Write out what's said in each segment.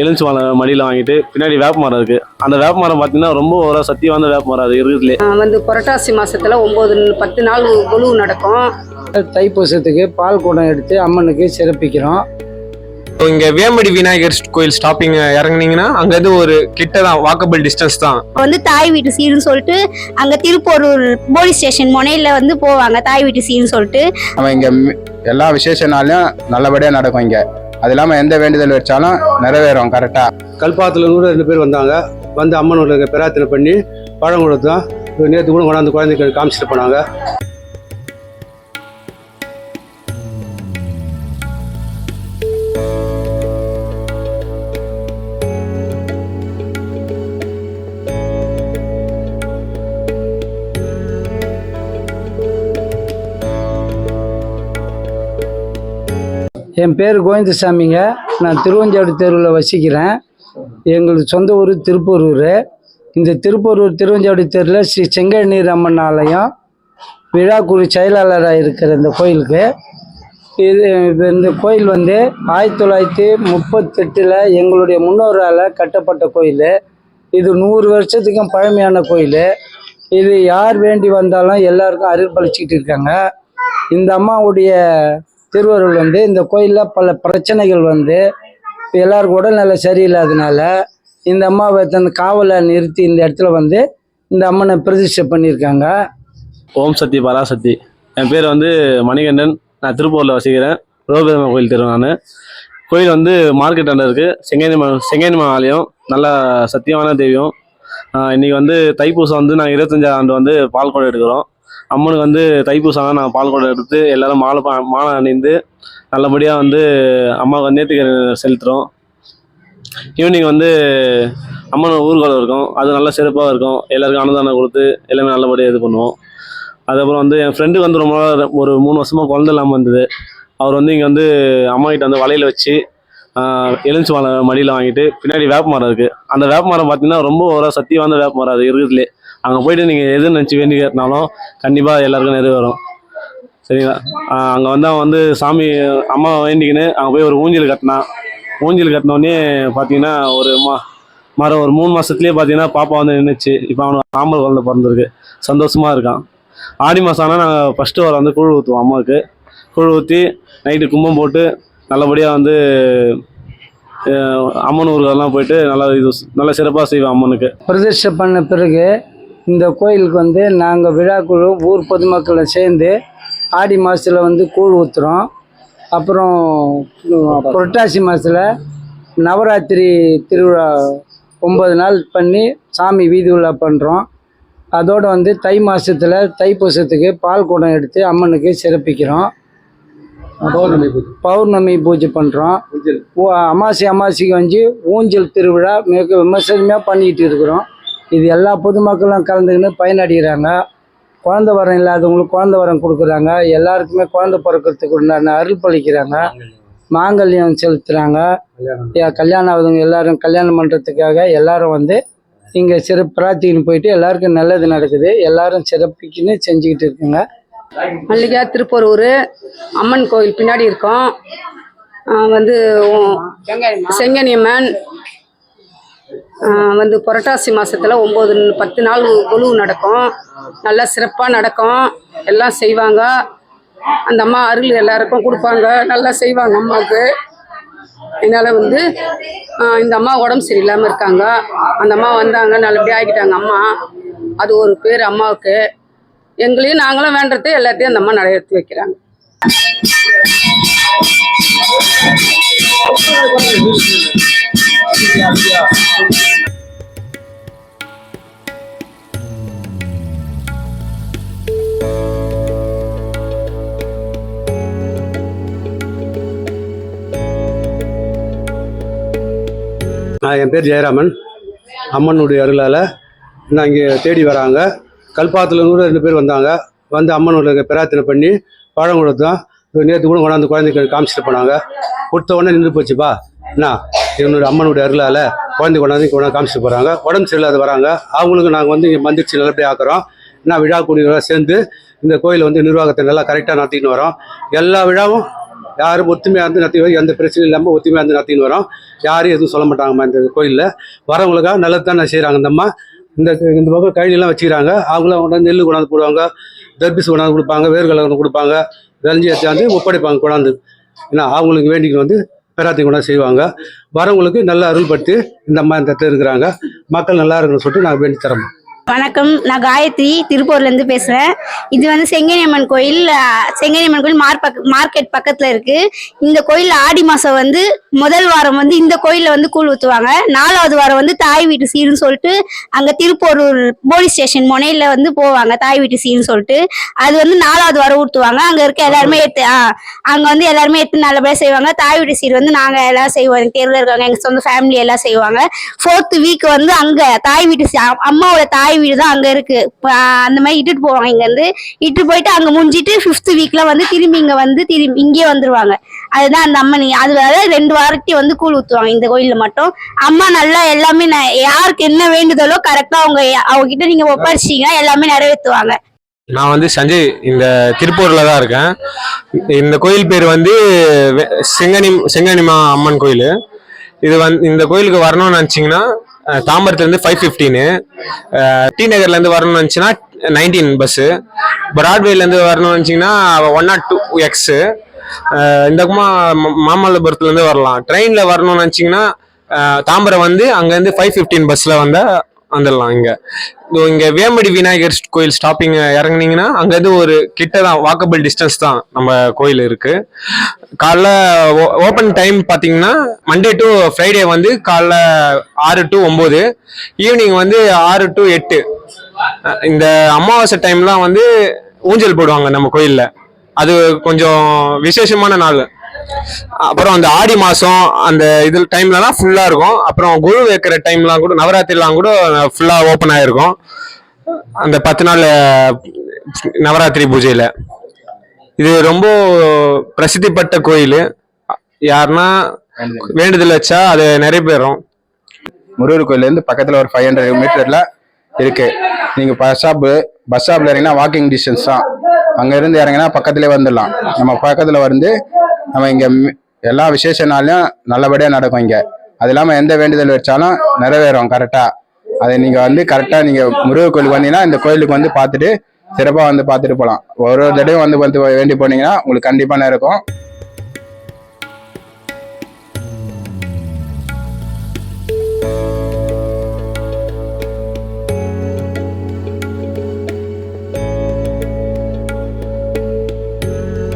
எலுமிச்சி மரம் மடியில் வாங்கிட்டு பின்னாடி வேப்ப மரம் இருக்குது அந்த வேப்ப மரம் பார்த்தீங்கன்னா ரொம்ப ஒரு சக்தி வாய்ந்த வேப்ப மரம் அது இருக்குதுலே. வந்து புரட்டாசி மாசத்துல ஒன்பது பத்து நாள் கொலு நடக்கும். தைப்பூசத்துக்கு பால் குடம் எடுத்து அம்மனுக்கு சிறப்பிக்கிறோம். இப்போ இங்க வேம்படி விநாயகர் கோயில் ஸ்டாப்பிங் இறங்குனீங்கன்னா அங்க இருந்து ஒரு கிட்ட தான் வாக்கபிள் டிஸ்டன்ஸ் தான் வந்து தாய் வீட்டு சீர்னு சொல்லிட்டு அங்க திருப்பூரூர் போலீஸ் ஸ்டேஷன் முனையில வந்து போவாங்க தாய் வீட்டு சீர்னு சொல்லிட்டு. நம்ம இங்கே எல்லா விசேஷ நாளையும் நல்லபடியாக நடக்கும் இங்கே. அது இல்லாமல் எந்த வேண்டுதல் வச்சாலும் நிறைவேறும் கரெக்டாக கல்பாத்தில் கூட ரெண்டு பேர் வந்தாங்க. வந்து அம்மனோட பிரார்த்தனை பண்ணி பழம் கொடுத்தோம். நேற்று கூட கொண்டாந்து குழந்தைக்கு காமிச்சிட்டு போனாங்க. என் பேர் கோவிந்தசாமிங்க. நான் திருவஞ்சாடு தெருவில் வசிக்கிறேன். எங்களுக்கு சொந்த ஊர் திருப்பரூர். இந்த திருப்பரூர் திருவஞ்சாடு தெருவில் ஸ்ரீ செங்கநீர் அம்மன் ஆலயம் விழாக்குழு செயலாளராக இருக்கிற இந்த கோயிலுக்கு. இது இந்த கோயில் வந்து ஆயிரத்தி தொள்ளாயிரத்தி முப்பத்தெட்டில் எங்களுடைய முன்னோரால் கட்டப்பட்ட கோயில். இது நூறு வருஷத்துக்கும் பழமையான கோயில். இது யார் வேண்டி வந்தாலும் எல்லாருக்கும் அருள்பளிச்சுக்கிட்டு இருக்காங்க. இந்த அம்மாவுடைய திருவாரூர் வந்து இந்த கோயிலில் பல பிரச்சனைகள் வந்து எல்லாருக்கும் உடல்நிலை சரியில்லாதனால இந்த அம்மாவை தன் காவலை நிறுத்தி இந்த இடத்துல வந்து இந்த அம்மனை பிரதிஷ்டை பண்ணியிருக்காங்க. ஓம் சக்தி பராசக்தி. என் பேர் வந்து மணிகண்டன். நான் திருப்பூரில் வசிக்கிறேன். ரோபெருமா கோயில் தெரு நான். கோயில் வந்து மார்க்கெட் அண்டர் இருக்குது செங்கேனிமா செங்கேனிமா ஆலயம் நல்ல சத்தியமான தெய்வம். இன்றைக்கி வந்து தைப்பூசம் வந்து நாங்கள் இருபத்தஞ்சாம் ஆண்டு வந்து பால் குடம் எடுக்கிறோம். அம்மனுக்கு வந்து தைப்பூசம் நாங்கள் பால் குடம் எடுத்து எல்லாரும் மாலை பா- மாலை அணிந்து நல்லபடியாக வந்து அம்மாவுக்கு நேற்றுக்கு செலுத்துகிறோம் ஈவினிங் வந்து அம்மன் ஊர்வலம் இருக்கும். அது நல்ல சிறப்பாக இருக்கும். எல்லாருக்கும் அன்னதானம் கொடுத்து எல்லாமே நல்லபடியாக இது பண்ணுவோம். அதுக்கப்புறம் வந்து என் ஃப்ரெண்டுக்கு வந்து ரொம்ப ஒரு மூணு வருஷமாக குழந்த இல்லாமல் இருந்தது அவர் வந்து இங்கே வந்து அம்மா கிட்ட வந்து வலையில் வச்சு எலுமிச்சி மலை மடியில் வாங்கிட்டு பின்னாடி வேப்ப மரம் இருக்குது அந்த வேப்ப மரம் பார்த்தீங்கன்னா ரொம்ப ஒரு சக்தி வாய்ந்த வேப்ப மரம் அது இருக்குதுலே அங்கே போயிட்டு நீங்கள் எது நினச்சி வேண்டி கேட்டினாலும் கண்டிப்பாக எல்லாருக்கும் நிறைவேறும் சரிங்களா? அங்கே வந்து அவன் வந்து சாமி அம்மா வேண்டிக்கின்னு அங்கே போய் ஒரு ஊஞ்சல் கட்டினான் ஊஞ்சல் கட்டினோடனே பார்த்தீங்கன்னா ஒரு மா மரம் ஒரு மூணு மாதத்துலேயே பார்த்தீங்கன்னா பாப்பா வந்து நின்றுச்சு இப்போ அவனுக்கு ஆம்பளை குழந்தை பிறந்திருக்கு. சந்தோஷமாக இருக்கான். ஆடி மாதம் ஆனால் நாங்கள் ஃபஸ்ட்டு வர வந்து கூழ் ஊற்றுவோம் அம்மாவுக்கு. கூழ் ஊற்றி நைட்டு கும்பம் போட்டு நல்லபடியாக வந்து அம்மன் ஊருக்கெல்லாம் போயிட்டு நல்லா இது நல்லா சிறப்பாக செய்வேன் அம்மனுக்கு. பிரதிஷ்டை பண்ண பிறகு இந்த கோயிலுக்கு வந்து நாங்கள் விழாக்குழு ஊர் பொதுமக்களை சேர்ந்து ஆடி மாதத்தில் வந்து கூழ் ஊற்றுறோம் அப்புறம் புரட்டாசி மாதத்தில் நவராத்திரி திருவிழா ஒம்பது நாள் பண்ணி சாமி வீதி உலா பண்ணுறோம் அதோடு வந்து தை மாதத்தில் தைப்பூசத்துக்கு பால் குடம் எடுத்து அம்மனுக்கு சிறப்பிக்கிறோம். பௌர்ணமி பூஜை. பௌர்ணமி பூஜை பண்ணுறோம் அமாசி அமாசிக்கு வந்து ஊஞ்சல் திருவிழா மிக விமர்சனமாக பண்ணிக்கிட்டு இருக்கிறோம். இது எல்லா பொதுமக்களும் கலந்துக்கின்னு பயனடைகிறாங்க. குழந்தை வரம் இல்லாதவங்களுக்கு குழந்தை வரம் கொடுக்குறாங்க. எல்லாருக்குமே குழந்தை பிறக்கிறதுக்கு உண்டான அருள் பளிக்கிறாங்க மாங்கல்யம் செலுத்துகிறாங்க கல்யாணம். ஆகுதுங்க. எல்லாரும் கல்யாணம் பண்ணுறதுக்காக எல்லாரும் வந்து இங்கே சிறப்பு பிரார்த்திக்கின்னு போயிட்டு எல்லாருக்கும் நல்லது நடக்குது. எல்லாரும் சிறப்பிக்குன்னு செஞ்சுக்கிட்டு இருக்குங்க. மல்லிகா திருப்பூரூர் அம்மன் கோயில் பின்னாடி இருக்கோம். வந்து செங்கனியம்மன் வந்து புரட்டாசி மாசத்துல ஒம்பது பத்து நாள் கொலு நடக்கும். நல்லா சிறப்பாக நடக்கும். எல்லாம் செய்வாங்க. அந்த அம்மா அருள் எல்லாருக்கும் கொடுப்பாங்க. நல்லா செய்வாங்க அம்மாவுக்கு என்னால் வந்து இந்த அம்மா உடம்பு சரியில்லாமல் இருக்காங்க. அந்த அம்மா வந்தாங்க. நல்லபடியாக ஆகிட்டாங்க அம்மா. அது ஒரு பேர் அம்மாவுக்கு. எங்களையும் நாங்களும் வேண்டது எல்லாத்தையும் அந்த அம்மா நிறைவேற்றி வைக்கிறாங்க. நான் என் பேர் ஜெயராமன். அம்மனுடைய அருளால் நான் இங்கே தேடி வராங்க. கல்பாத்துலேருந்து கூட ரெண்டு பேர் வந்தாங்க. வந்து அம்மனோட பிரார்த்தனை பண்ணி பழம் கொடுத்தோம் நேற்று கூட கொண்டாந்து குழந்தைக்கு காமிச்சிட்டு போனாங்க. கொடுத்த உடனே நின்று போச்சுப்பா என்ன இவனுடைய அம்மனுடைய அருளால் குழந்தை கொண்டாந்து கொண்டாந்து காமிச்சிட்டு போகிறாங்க உடம்பு சரியில்லாத வராங்க. அவங்களுக்கு நாங்கள் வந்து இங்கே மந்திரிச்சு நல்லபடியாக ஆக்குறோம். நான் விழா கூடியவர்களாக சேர்ந்து இந்த கோயிலை வந்து நிர்வாகத்தை நல்லா கரெக்டாக நடத்திக்கிட்டு வரோம். எல்லா விழாவும் யாரும் ஒத்துமையாக இருந்து நடத்தி வரோம். எந்த பிரச்சனையும் இல்லாமல் ஒத்துமையாக இருந்து நடத்தின்னு வரோம். யாரும் எதுவும் சொல்ல மாட்டாங்கம்மா இந்த கோயிலில். வரவங்களுக்காக நல்லது தான் செய்கிறாங்க இந்தம்மா இந்த இந்த பக்கம் கழிலாம் வச்சுக்கிறாங்க. அவங்களும் கொண்டாந்து நெல் கொண்டாந்து போடுவாங்க. தர்பீஸ் கொண்டாந்து கொடுப்பாங்க. வேர்கடலை கொண்டு கொடுப்பாங்க. விளைஞ்சி வச்சாந்து ஒப்படைப்பாங்க கொண்டாந்து. ஏன்னா அவங்களுக்கு வேண்டிக்கு வந்து பெராத்தி கொண்டாந்து செய்வாங்க. வரவங்களுக்கு நல்லா அருள்படுத்தி இந்த அம்மா இந்த இருக்கிறாங்க. மக்கள் நல்லா இருக்கணும்னு சொல்லிட்டு நாங்கள் வேண்டி தரோம் வணக்கம். நான் காயத்ரி திருப்பூர்லேருந்து பேசுகிறேன் இது வந்து செங்கனியம்மன் கோயில் செங்கனியம்மன் கோயில் மார்பக் மார்க்கெட் பக்கத்தில் இருக்குது இந்த கோயில் ஆடி மாதம் வந்து முதல் வாரம் வந்து இந்த கோயிலில் வந்து கூழ் ஊற்றுவாங்க நாலாவது வாரம் வந்து தாய் வீட்டு சீருன்னு சொல்லிட்டு அங்கே திருப்பூரூர் போலீஸ் ஸ்டேஷன் முனையில் வந்து போவாங்க தாய் வீட்டு சீருன்னு சொல்லிட்டு. அது வந்து நாலாவது வாரம் ஊற்றுவாங்க அங்கே இருக்க எல்லாருமே எடுத்து ஆ, அங்கே வந்து எல்லாருமே எடுத்து நல்லபடியாக செய்வாங்க. தாய் வீட்டு சீர் வந்து நாங்கள் எல்லாம் செய்வோம். எங்கள் தெருவில் இருக்காங்க எங்கள் சொந்த ஃபேமிலி எல்லாம் செய்வாங்க. ஃபோர்த்து வீக் வந்து அங்கே தாய் வீட்டு அம்மாவோட தாய் வீடு தான் அங்க இருக்கு. அந்த மாதிரி இட்டுட்டு போவாங்க. இங்க இருந்து இட்டு போயிட்டு அங்க முடிஞ்சிட்டு ஃபிஃப்த் வீக்ல வந்து திரும்பி இங்க வந்து திரும்பி இங்கே வந்துருவாங்க. அதுதான் அந்த அம்மனி. அது வேற ரெண்டு வாரத்தையும் வந்து கூழ் ஊத்துவாங்க இந்த கோயில்ல மட்டும். அம்மா நல்லா எல்லாமே ந- யாருக்கு என்ன வேண்டுதலோ கரெக்டா அவங்க அவங்க கிட்ட நீங்க ஒப்படைச்சிங்கன்னா எல்லாமே நிறைவேற்றுவாங்க நான் வந்து சஞ்சய் இந்த திருப்பூர்ல தான் இருக்கேன். இந்த கோயில் பேர் வந்து செங்கனி செங்கனிமா அம்மன் கோயில். இது வந்து இந்த கோயிலுக்கு வரணும்னு நினச்சிங்கன்னா தாம்பரத்துலேருந்து ஃபைவ் ஃபிஃப்டீனு டி நகர்லேருந்து வரணும்னு நினச்சிங்கன்னா நைன்டீன் பஸ்ஸு பிராட்வேலேருந்து வரணும்னு நினச்சிங்கன்னா one not oh two X இந்த மாமல்லபுரத்துலேருந்து வரலாம். ட்ரெயினில் வரணும்னு நினச்சிங்கன்னா தாம்பரம் வந்து அங்கேருந்து ஃபைவ் ஃபிஃப்டீன் பஸ்ஸில் வந்தால் வந்துடலாம் இங்கே இங்கே வேம்படி விநாயகர் கோயில் ஸ்டாப்பிங் இறங்குனீங்கன்னா அங்கேருந்து ஒரு கிட்ட தான் வாக்கபிள் டிஸ்டன்ஸ் தான் நம்ம கோயில் இருக்குது காலைல ஓப்பன் டைம் பார்த்தீங்கன்னா மண்டே டு ஃப்ரைடே வந்து காலைல ஆறு டு ஒம்பது ஈவினிங் வந்து ஆறு டு எட்டு. இந்த அமாவாசை டைம்லாம் வந்து ஊஞ்சல் போடுவாங்க நம்ம கோயிலில். அது கொஞ்சம் விசேஷமான நாள். அப்புறம் அந்த ஆடி மாசம் அந்த இது டைம்லலாம் ஃபுல்லா இருக்கும். அப்புறம் குரு வைக்கிற டைம்லாம் கூட நவராத்திரிலாம் கூட ஃபுல்லா ஓப்பன் ஆயிருக்கும். அந்த பத்து நாள் நவராத்திரி பூஜையில. இது ரொம்ப பிரசித்தி பெற்ற கோயில். யாருன்னா வேண்டுதல். வச்சா அது நிறைவேறும் முருகர் கோயிலேருந்து பக்கத்தில் ஒரு ஃபைவ் ஹண்ட்ரட் மீட்டரில் இருக்கு. நீங்கள் பஸ் ஸ்டாப்பு பஸ் ஸ்டாப்பில் இறங்கினா வாக்கிங் டிஸ்டன்ஸ் தான். அங்கேருந்து இறங்கினா பக்கத்துலேயே வந்துடலாம். நம்ம பக்கத்தில் வந்து நம்ம இங்கே எல்லா விசேஷ நாளையும் நல்லபடியாக நடக்கும் இங்கே. அது இல்லாமல் எந்த வேண்டுதல் வச்சாலும் நிறைவேறும் கரெக்டாக அதை நீங்கள் வந்து கரெக்டாக நீங்கள் முருக கோயிலுக்கு வந்தீங்கன்னா இந்த கோயிலுக்கு வந்து பார்த்துட்டு சிறப்பாக வந்து பார்த்துட்டு போகலாம் ஒரு ஒரு தடவையும் வந்து வந்து வேண்டி போனீங்கன்னா உங்களுக்கு கண்டிப்பாக இருக்கும்.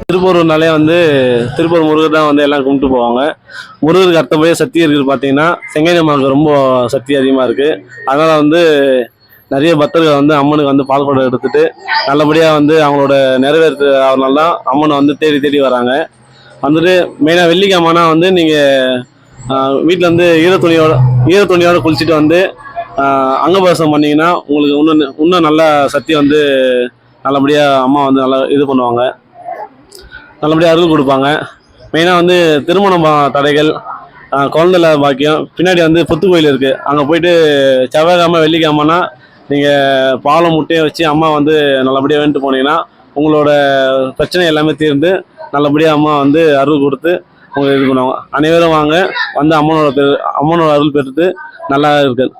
திருப்பூர்னாலே வந்து திருப்பூர் முருகர் தான் வந்து எல்லாம் கும்பிட்டு போவாங்க. முருகருக்கு அடுத்தபடியே சக்தி இருக்குது பார்த்தீங்கன்னா செங்கை அம்மனுக்கு ரொம்ப சக்தி அதிகமாக இருக்குது அதனால் வந்து நிறைய பக்தர்கள் வந்து அம்மனுக்கு வந்து பால்குடம் எடுத்துட்டு நல்லபடியாக வந்து அவங்களோட நிறைவேற்று அவனால தான் அம்மனை வந்து தேடி தேடி வராங்க. வந்துட்டு மெயினாக வெள்ளிக்கிழமைனா வந்து நீங்கள் வீட்டில் வந்து ஈரத்துணியோட ஈரத்துணியோட குளிச்சுட்டு வந்து அங்கபாசம் பண்ணிங்கன்னா உங்களுக்கு இன்னும் இன்னும் நல்ல சக்தி வந்து நல்லபடியாக அம்மா வந்து நல்லா இது பண்ணுவாங்க. நல்லபடியாக அருள் கொடுப்பாங்க. மெயினாக வந்து திருமண தடைகள் குழந்தைல பாக்கியம். பின்னாடி வந்து புத்து கோயில் இருக்குது அங்கே போயிட்டு செவ்வாய்க்கிழமை வெள்ளிக்கிழமைனா நீங்கள் பாலம் முட்டையை வச்சு அம்மா வந்து நல்லபடியாக வேண்டு போனீங்கன்னா உங்களோட பிரச்சனை எல்லாமே தீர்ந்து நல்லபடியாக அம்மா வந்து அருள் கொடுத்து உங்களை இது பண்ணுவாங்க. அனைவரும் வாங்க வந்து அம்மனோட பெரு அம்மனோட அருள் பெற்று நல்லா இருக்குது